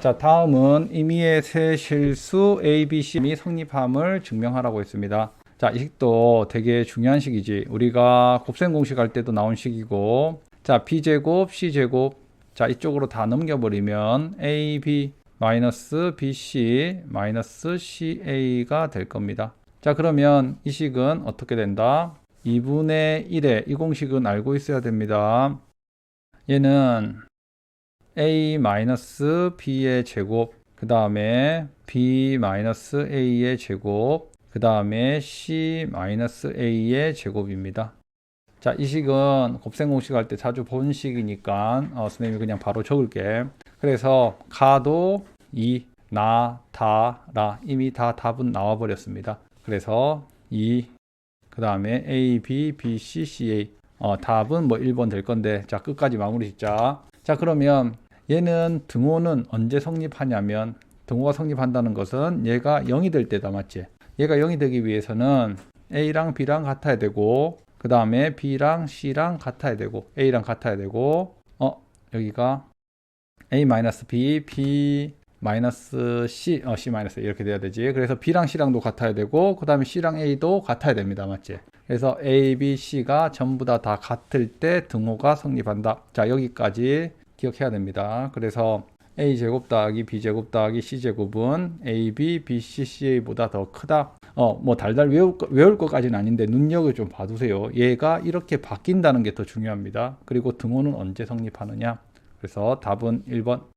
자, 다음은 임의의 세 실수 A, B, C이 성립함을 증명하라고 했습니다. 자, 이 식도 되게 중요한 식이지. 우리가 곱셈 공식 할 때도 나온 식이고, 자, B제곱, C제곱. 자, 이쪽으로 다 넘겨버리면 A, B 마이너스 BC 마이너스 CA가 될 겁니다. 자, 그러면 이 식은 어떻게 된다? 2분의 1의 이 공식은 알고 있어야 됩니다. 얘는 a 마이너스 b의 제곱 그 다음에 b 마이너스 a의 제곱 그 다음에 c 마이너스 a의 제곱입니다. 자, 이 식은 곱셈 공식 할 때 자주 본 식이니까 어, 선생님이 그냥 바로 적을게. 그래서 가도 2, 나, 다, 라 이미 다 답은 나와 버렸습니다. 그래서 2, 그 다음에 A, B, B, C, C, A 어, 답은 뭐 1번 될 건데 자 끝까지 마무리 짓자. 자 그러면 얘는 등호는 언제 성립하냐면 등호가 성립한다는 것은 얘가 0이 될 때다 맞지? 얘가 0이 되기 위해서는 A랑 B랑 같아야 되고 그 다음에 B랑 C랑 같아야 되고 A랑 같아야 되고 어 여기가 A 마이너스 B 마이너스 C, 어, C 마이너스 이렇게 돼야 되지. 그래서 B랑 C랑도 같아야 되고 그 다음에 C랑 A도 같아야 됩니다. 맞지? 그래서 A, B, C가 전부 다 다 같을 때 등호가 성립한다. 자 여기까지 기억해야 됩니다. 그래서 a 제곱 더하기 b 제곱 더하기 c 제곱은 a, b, b, c, c, a보다 더 크다. 어, 뭐 달달 외울, 거- 외울 것까지는 아닌데 눈여겨 좀 봐두세요. 얘가 이렇게 바뀐다는 게 더 중요합니다. 그리고 등호는 언제 성립하느냐? 그래서 답은 1번